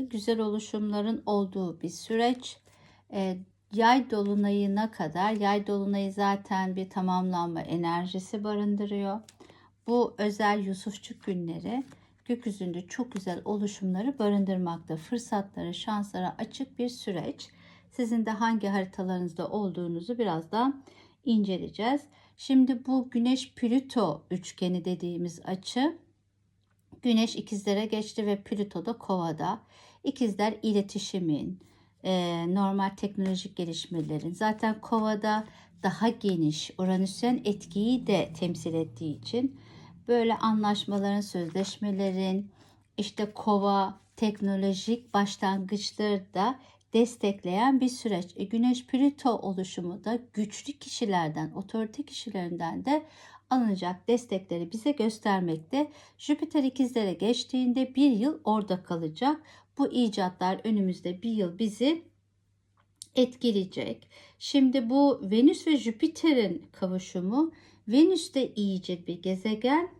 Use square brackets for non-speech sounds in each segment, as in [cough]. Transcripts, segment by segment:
güzel oluşumların olduğu bir süreç. E, yay dolunayına kadar, yay dolunayı zaten bir tamamlanma enerjisi barındırıyor. Bu özel Yusufçuk günleri gökyüzünde çok güzel oluşumları barındırmakta. Fırsatları, şanslara açık bir süreç. Sizin de hangi haritalarınızda olduğunuzu birazdan inceleyeceğiz. Şimdi bu Güneş Plüto üçgeni dediğimiz açı Güneş ikizlere geçti ve Plüto da kovada. İkizler iletişimin, e, normal teknolojik gelişmelerin zaten kovada daha geniş Uranüs'ün etkiyi de temsil ettiği için böyle anlaşmaların, sözleşmelerin işte kova teknolojik başlangıçları da destekleyen bir süreç. E, Güneş Plüto oluşumu da güçlü kişilerden, otorite kişilerinden de alınacak destekleri bize göstermekte. Jüpiter ikizlere geçtiğinde bir yıl orada kalacak. Bu icatlar önümüzde bir yıl bizi etkileyecek. Şimdi bu Venüs ve Jüpiter'in kavuşumu Venüs de iyice bir gezegen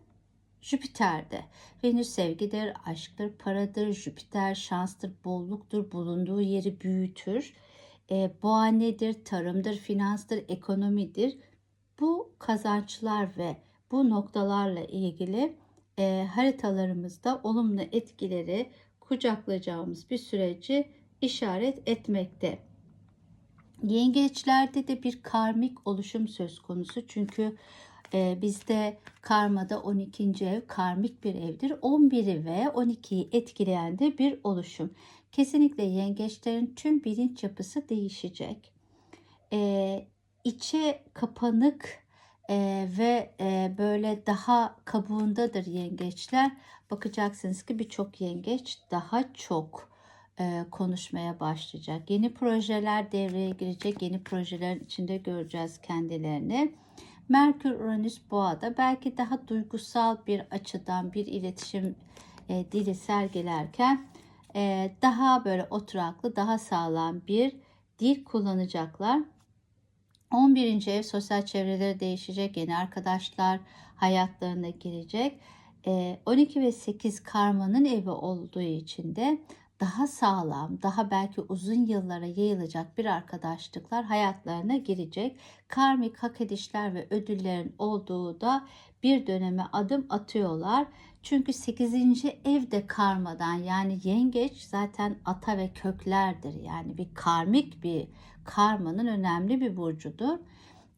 Jüpiter'de. Venüs sevgidir, aşktır, paradır, Jüpiter şanstır, bolluktur, bulunduğu yeri büyütür. E, boğa nedir? Tarımdır, finanstır, ekonomidir. Bu kazançlar ve bu noktalarla ilgili e, haritalarımızda olumlu etkileri kucaklayacağımız bir süreci işaret etmekte. Yengeçlerde de bir karmik oluşum söz konusu. Çünkü e, bizde karmada 12. ev karmik bir evdir. 11'i ve 12'yi etkileyen de bir oluşum. Kesinlikle yengeçlerin tüm bilinç yapısı değişecek. E, içe kapanık e, ve e, böyle daha kabuğundadır yengeçler. Bakacaksınız ki birçok yengeç daha çok e, konuşmaya başlayacak. Yeni projeler devreye girecek. Yeni projelerin içinde göreceğiz kendilerini. Merkür Uranüs Boğa'da belki daha duygusal bir açıdan bir iletişim e, dili sergilerken e, daha böyle oturaklı, daha sağlam bir dil kullanacaklar. 11. ev sosyal çevreleri değişecek, yeni arkadaşlar hayatlarına girecek. 12 ve 8 karmanın evi olduğu için de daha sağlam, daha belki uzun yıllara yayılacak bir arkadaşlıklar hayatlarına girecek. Karmik hak edişler ve ödüllerin olduğu da bir döneme adım atıyorlar. Çünkü 8. evde karmadan yani yengeç zaten ata ve köklerdir. Yani bir karmik bir karmanın önemli bir burcudur.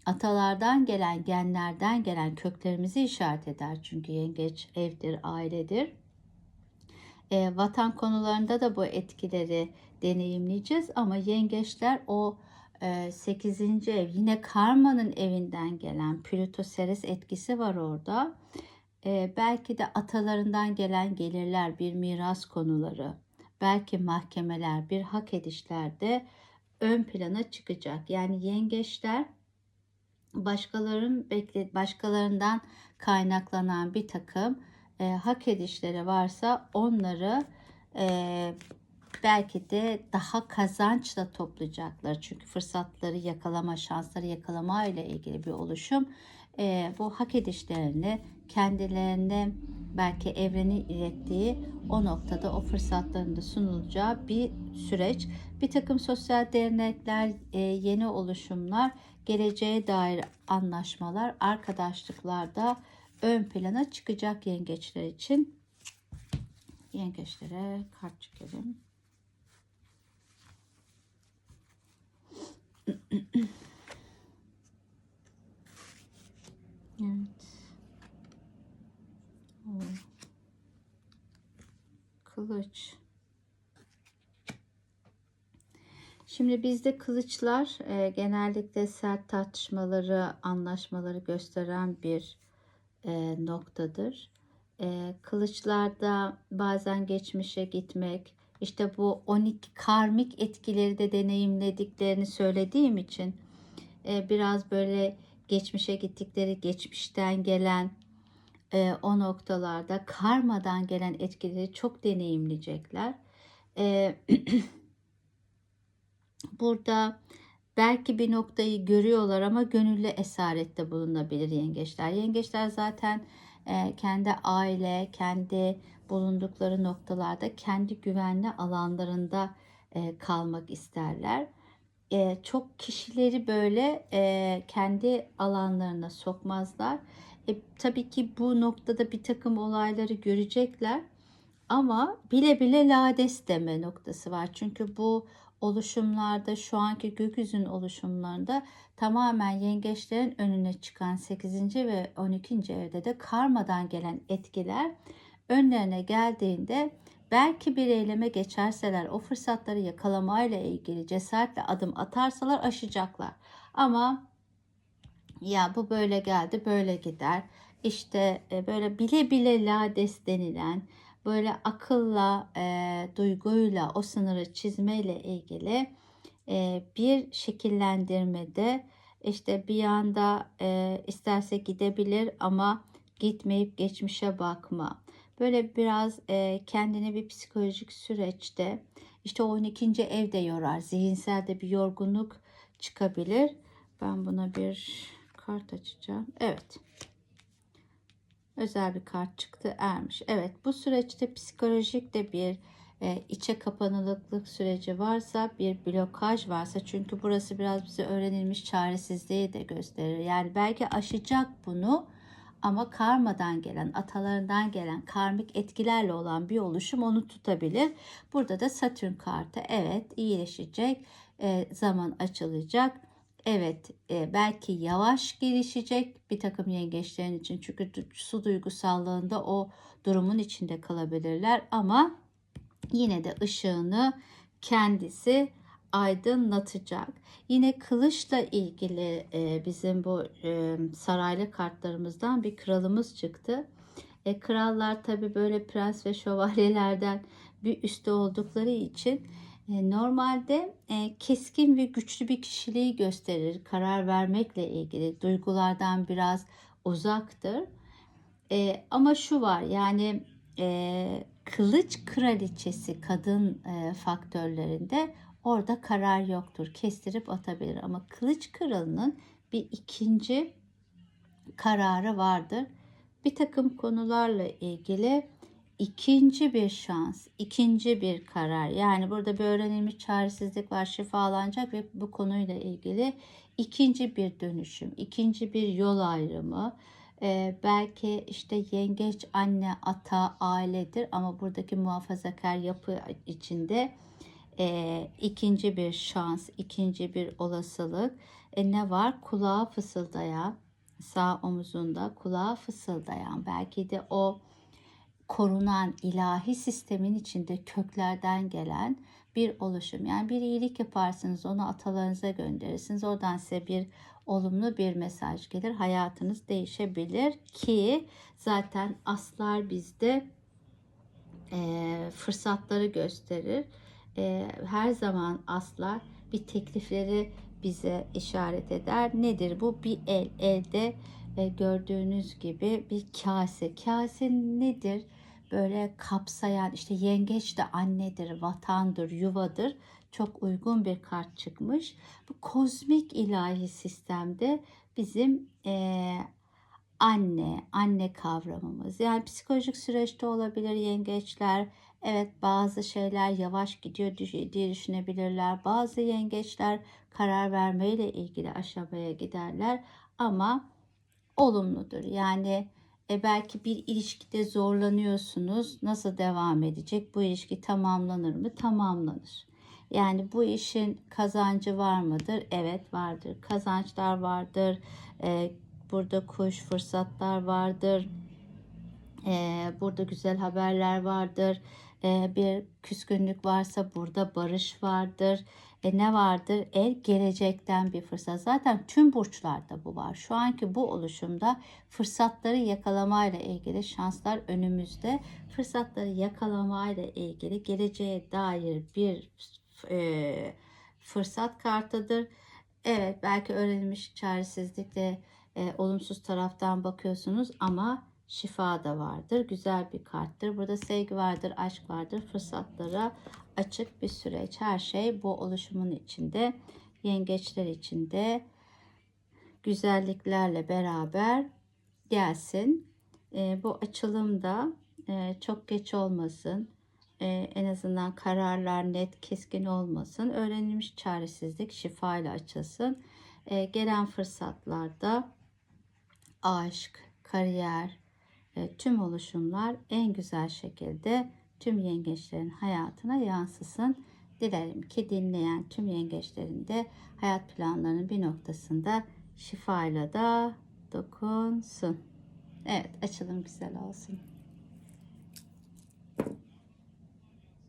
Atalardan gelen genlerden gelen köklerimizi işaret eder. Çünkü yengeç evdir, ailedir e, vatan konularında da bu etkileri deneyimleyeceğiz ama yengeçler o e, 8. ev yine karmanın evinden gelen Plüto Ceres etkisi var orada. E, belki de atalarından gelen gelirler, bir miras konuları, belki mahkemeler, bir hak edişlerde ön plana çıkacak. Yani yengeçler başkalarının bekle başkalarından kaynaklanan bir takım e, hak edişleri varsa onları e, belki de daha kazançla toplayacaklar. Çünkü fırsatları yakalama, şansları yakalama ile ilgili bir oluşum. E, bu hak edişlerini kendilerine belki evrenin ilettiği o noktada o fırsatların da sunulacağı bir süreç. Bir takım sosyal dernekler, e, yeni oluşumlar, geleceğe dair anlaşmalar, arkadaşlıklarda ön plana çıkacak yengeçler için. Yengeçlere kart çekelim. [clears throat] evet. Kılıç. Şimdi bizde kılıçlar e, genellikle sert tartışmaları, anlaşmaları gösteren bir e, noktadır. E, kılıçlarda bazen geçmişe gitmek, işte bu 12 karmik etkileri de deneyimlediklerini söylediğim için e, biraz böyle geçmişe gittikleri, geçmişten gelen e, o noktalarda karmadan gelen etkileri çok deneyimleyecekler. E, [clears throat] burada belki bir noktayı görüyorlar ama gönüllü esarette bulunabilir yengeçler. Yengeçler zaten e, kendi aile, kendi bulundukları noktalarda kendi güvenli alanlarında e, kalmak isterler. E, çok kişileri böyle e, kendi alanlarına sokmazlar. E, tabii ki bu noktada bir takım olayları görecekler. Ama bile bile lades deme noktası var. Çünkü bu oluşumlarda şu anki gökyüzünün oluşumlarında tamamen yengeçlerin önüne çıkan 8. ve 12. evde de karmadan gelen etkiler önlerine geldiğinde belki bir eyleme geçerseler o fırsatları yakalamayla ilgili cesaretle adım atarsalar aşacaklar. Ama ya bu böyle geldi böyle gider. İşte e, böyle bile bile lades denilen böyle akılla, e, duyguyla o sınırı çizmeyle ilgili e, bir şekillendirmede işte bir yanda e, isterse gidebilir ama gitmeyip geçmişe bakma. Böyle biraz e, kendini bir psikolojik süreçte işte o 12. evde yorar. Zihinsel de bir yorgunluk çıkabilir. Ben buna bir kart açacağım. Evet özel bir kart çıktı ermiş. Evet bu süreçte psikolojik de bir e, içe kapanılıklık süreci varsa bir blokaj varsa çünkü burası biraz bize öğrenilmiş çaresizliği de gösterir. Yani belki aşacak bunu ama karmadan gelen, atalarından gelen karmik etkilerle olan bir oluşum onu tutabilir. Burada da Satürn kartı evet iyileşecek, e, zaman açılacak Evet, e, belki yavaş gelişecek bir takım yengeçlerin için. Çünkü su duygusallığında o durumun içinde kalabilirler ama yine de ışığını kendisi aydınlatacak. Yine kılıçla ilgili e, bizim bu e, saraylı kartlarımızdan bir kralımız çıktı. E, krallar tabi böyle prens ve şövalyelerden bir üstte oldukları için normalde e, keskin ve güçlü bir kişiliği gösterir. Karar vermekle ilgili duygulardan biraz uzaktır. E, ama şu var yani kılıç kraliçesi kadın faktörlerinde orada karar yoktur. Kestirip atabilir ama kılıç kralının bir ikinci kararı vardır. Bir takım konularla ilgili ikinci bir şans, ikinci bir karar. Yani burada bir öğrenilmiş çaresizlik var, şifalanacak ve bu konuyla ilgili ikinci bir dönüşüm, ikinci bir yol ayrımı. Ee, belki işte yengeç anne, ata, ailedir ama buradaki muhafazakar yapı içinde e, ikinci bir şans, ikinci bir olasılık. E, ne var? Kulağa fısıldayan, sağ omuzunda kulağa fısıldayan, belki de o korunan ilahi sistemin içinde köklerden gelen bir oluşum. Yani bir iyilik yaparsınız, onu atalarınıza gönderirsiniz. Oradan size bir olumlu bir mesaj gelir. Hayatınız değişebilir ki zaten aslar bizde e, fırsatları gösterir. E, her zaman aslar bir teklifleri bize işaret eder. Nedir bu? Bir el, elde e, gördüğünüz gibi bir kase. Kase nedir? Böyle kapsayan işte yengeç de annedir, vatandır, yuvadır. Çok uygun bir kart çıkmış. Bu kozmik ilahi sistemde bizim e, anne, anne kavramımız. Yani psikolojik süreçte olabilir yengeçler. Evet bazı şeyler yavaş gidiyor diye düşünebilirler. Bazı yengeçler karar vermeyle ilgili aşamaya giderler ama olumludur. Yani e belki bir ilişkide zorlanıyorsunuz. Nasıl devam edecek? Bu ilişki tamamlanır mı? Tamamlanır. Yani bu işin kazancı var mıdır? Evet vardır. Kazançlar vardır. Ee, burada kuş fırsatlar vardır. Ee, burada güzel haberler vardır. Ee, bir küskünlük varsa burada barış vardır. E ne vardır? El gelecekten bir fırsat. Zaten tüm burçlarda bu var. Şu anki bu oluşumda fırsatları yakalamayla ilgili şanslar önümüzde. Fırsatları yakalamayla ilgili geleceğe dair bir e, fırsat kartıdır. Evet belki öğrenilmiş çaresizlikle e, olumsuz taraftan bakıyorsunuz ama şifa da vardır. Güzel bir karttır. Burada sevgi vardır, aşk vardır. Fırsatlara açık bir süreç. Her şey bu oluşumun içinde. Yengeçler içinde güzelliklerle beraber gelsin. E, bu açılımda e, çok geç olmasın. E, en azından kararlar net, keskin olmasın. Öğrenilmiş çaresizlik şifayla açılsın. E, gelen fırsatlarda aşk, kariyer, e, tüm oluşumlar en güzel şekilde tüm yengeçlerin hayatına yansısın. Dilerim ki dinleyen tüm yengeçlerin de hayat planlarının bir noktasında şifayla da dokunsun. Evet açılım güzel olsun.